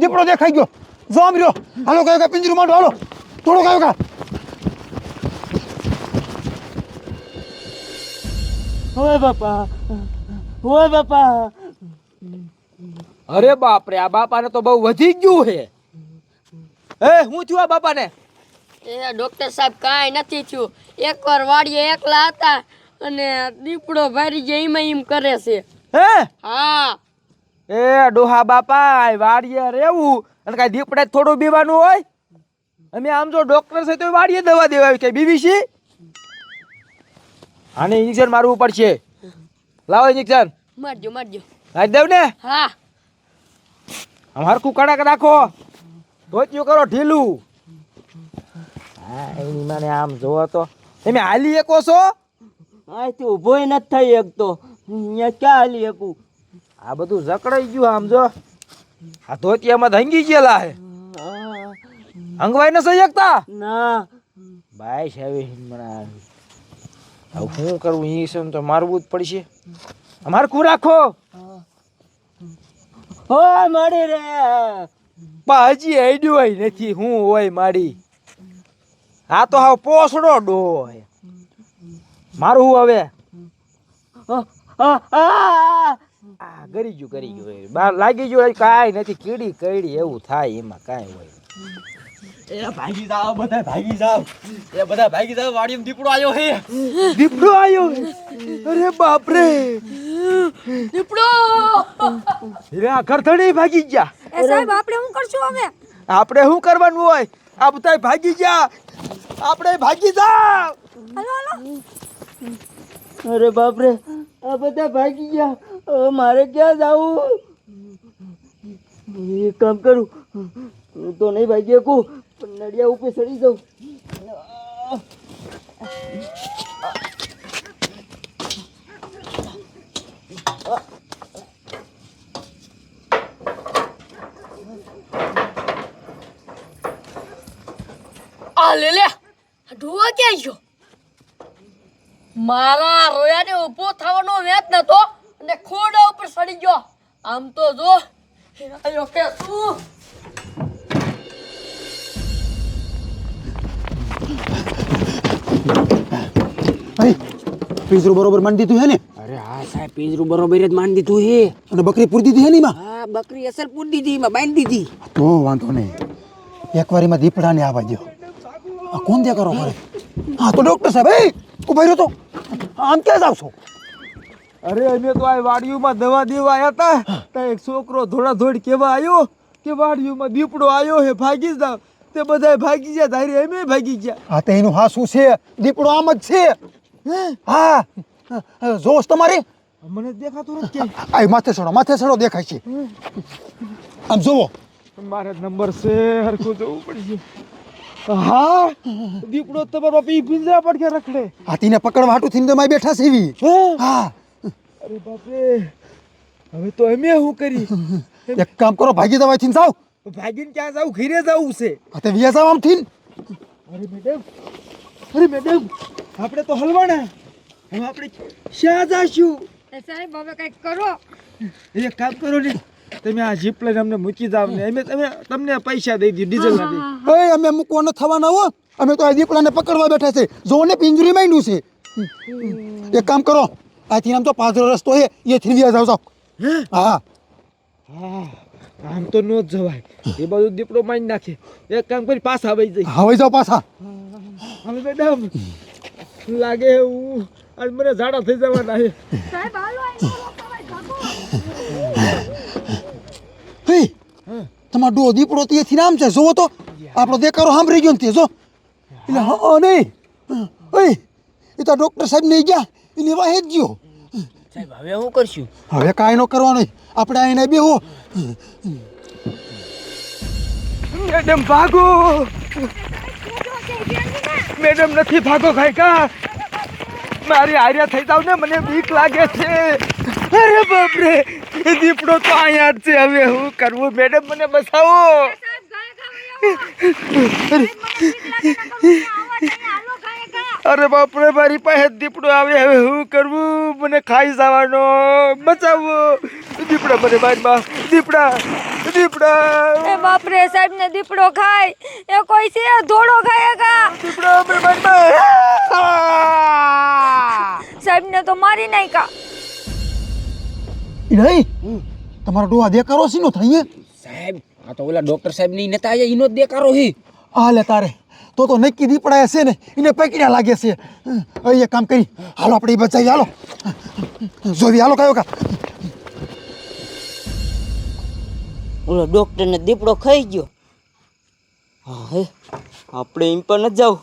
દીપડો દેખાઈ ગયો. જો આમ રહ્યો. હાલો કયો કે પિંજરું માંડો હાલો. થોડો કયો કા. ઓય બાપા. ઓય બાપા. અરે બાપ રે આ બાપાને તો બહુ વધી ગયું હે. એ હું થયું આ બાપાને? એ ડોક્ટર સાહેબ કાંઈ નથી થયું. એકવાર વાડીએ એકલા હતા અને દીપડો ભરી જાય એમાં એમ કરે છે. હે? હા. એ ડોહા બાપા આ વાડીએ રહેવું. અને કાંઈ દીપડે થોડું બીવાનું હોય. અમે આમ જો ડોક્ટર છે તો વાડીએ દવા દેવા કે કઈ બીબીસી આને ઇન્જેક્શન મારવું પડશે. લાવો ઇન્જેક્શન મારજો મારજો. લાવી દેવ ને. હા. આમ હરખું કડક રાખો. ધોત્યું કરો ઢીલું. હા એની મને આમ જોવો તો. તમે હાલી એકો છો? આથી ઊભોય નથી થઈ શકતો. અહીંયા ક્યાં હાલી શકું? આ બધું જકડાઈ ગયું આમ જો. આ ધોતિયામાં ધંગી ગયેલા હે. અંગવાઈ ન. સહી શકતા ના ભાઈ સાહેબ હિમણા હવે શું કરવું ઇન્જેક્શન તો મારવું જ પડશે. અમારે કુ રાખો? ઓય મારી રે. પણ હજી આઈડિયો નથી. હું હોય મારી. આ તો હાવ પોસડો ડો હોય મારું હવે? આ, આ, ગરી ગયું કરી ગયું બાર લાગી ગયું કાંઈ નથી. કીડી કઈડી એવું થાય એમાં કાંઈ હોય એ ભાગી જાઓ બધા ભાગી જાઓ. એ બધા ભાગી જાઓ વાડીમાં દીપડો આવ્યો હે. દીપડો આવ્યો અરે બાપ રે દીપડો રે આ ભાગી ગયા. એ સાહેબ આપણે શું કરશું હવે? આપણે શું કરવાનું હોય? આ બધા ભાગી ગયા. આપણે ભાગી જાવ હાલો હાલો. અરે બાપરે. આ બધા ભાગી ગયા. મારે ક્યાં જાવું? એક કામ કરું. હું તો નહીં ભાગી શકું, પણ નડિયા ઉપર ચડી જાઉં. આ લે લે. ઢોવા મારા રોયાને ઊભો થવાનો વેત નતો અને ખોડા ઉપર સડી ગયો. આમ તો જો આયો કે તું. અરે પિંજરું બરોબર માંડી દીધું હે ને? અરે હા સાહેબ પિંજરું બરોબર જ માંડી દીધું હે. અને બકરી પૂરી દીધી હે ને હા બકરી અસર પૂરી દીધી એમાં બાંધી દીધી. તો વાંધો નહીં. એકવાર એમાં દીપડાને આવવા દો આ કોણ ત્યાં કરો મારે હા તો ડોક્ટર સાહેબ એ ઊભા રહ્યો તો. આમ ક્યાં જાવ છો? અરે અમે તો આ વાડીઓમાં દવા દેવા આવ્યા હતા. ત્યાં એક છોકરો ધોળા ધોડ કેવા આવ્યો કે વાડીઓમાં દીપડો આવ્યો હે ભાગી જાવ તે બધા ભાગી ગયા ધારી અમે ભાગી ગયા. હા તો એનું હા શું છે. દીપડો આમ જ છે. હા? જોશ તમારે. મને દેખાતું નથી આ માથે સડો માથે સડો દેખાય છે. આમ જોવો. મારે નંબર છે હરખું જવું પડશે. હા? દીપડો તમારો પી પિંજરા પડકે રખડે. હાથીને પકડવા હાટુ થઈને માય બેઠા છે એવી. હા. અરે બાપરે હવે તો અમે શું કરી? એક કામ કરો ભાગી દવાઈ થીન જાવ ભાગીને ક્યાં જાવ ઘીરે જવું છે. અતે વિયા જાવ આમ થીન અરે મેડમ અરે મેડમ આપણે તો હલવાના. હવે આપણે શ્યાં જાશું? એ સાહેબ હવે કંઈક કરો. એક કામ કરો ને તમે આ જીપ લઈને અમને મૂકી જાવ ને અમે તમે તમને પૈસા દઈ દઈએ ડીઝલ ના દઈ એ અમે મૂકવા ન થવાના હો. અમે તો આ દીપડાને પકડવા બેઠા છે. જો ને પિંજરી માંડ્યું છે. એક કામ કરો. આથી આમ તો પાદરો રસ્તો છે એ થી વ્યા જાવ જાવ હા? હા. આમ તો ન જ જવાય. એ બધું દીપડો મારી નાખે. એક કામ કરી પાછા આવી જઈ. હવે જાવ પાછા. હવે મેડમ લાગે એવું આજ મને ઝાડા થઈ જવાના છે. સાહેબ હાલો હે તમારો ડો દીપડો તે થી નામ છે. જોવો તો આપણો દેકારો સાંભળી ગયો ને તે જો. એટલે હા નહીં. ઓય એ તો ડૉક્ટર સાહેબ નહીં ગયા એની વાહે જ ગયો. સાહેબ હવે હું કરશું? હવે કાંઈ ન કરવાનું આપણે આઈને બેહો. મેડમ ભાગો. મેડમ નથી ભાગો ભાઈ કા મારી આર્યા થઈ જાવ ને મને બીક લાગે છે. અરે બાપરે એ દીપડો તો અહીંયા જ છે. હવે હું કરવું? મેડમ મને બસાવો. અરે બાપરે મારી પાસે દીપડો આવે હવે હું કરવું? મને ખાઈ જવાનો. બચાવો. દીપડા મને મારી બા દીપડા દીપડા. એ બાપરે સાહેબ ને દીપડો ખાય. એ કોઈ છે? ધોળો ખાય કા? દીપડો બ્રહ્માંડમાં સાહેબ ને તો મારી નાખ્યા. ઈ નહીં? તમારો ડોહા દેખારો છે નો થાય સાહેબ આ તો ઓલા ડોક્ટર સાહેબની નતા આયા ઈનો દેકારો હી. આ લે તારે. તો તો નક્કી દીપડા છે ને. એને પકડ્યા લાગે છે. એક કામ કરી. હાલો આપણે એ બચાવી હાલો. જોવી હાલો કયો કા ઓલો ડૉક્ટરને દીપડો ખાઈ ગયો. હા હે આપણે એમ પણ ન જાવ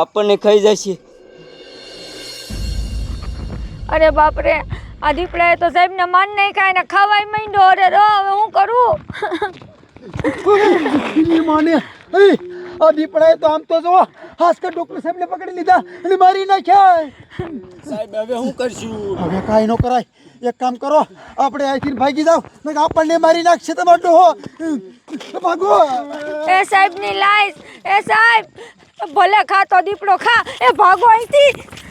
આપણને ખાઈ જશે. અરે બાપરે આ દીપડાએ તો સાહેબ ને માન નહીં ખાય ને ખાવાય માંડ્યો. અરે રો હવે હું કરું? માને. એ આ દીપડાએ તો આમ તો જો હાસકર ડોક્ટર સાહેબને પકડી લીધા અને મારી નાખ્યા. સાહેબ હવે હું કરશું? હવે કાંઈ ન કરાય. એક કામ કરો આપણે અહીંથી ભાગી જાવ નકર આપણને મારી નાખશે તમારો ડોહો. ભાગો. એ સાહેબની લાઈસ એ સાહેબ ભલે ખાતો દીપડો ખા એ ભાગો અહીંથી.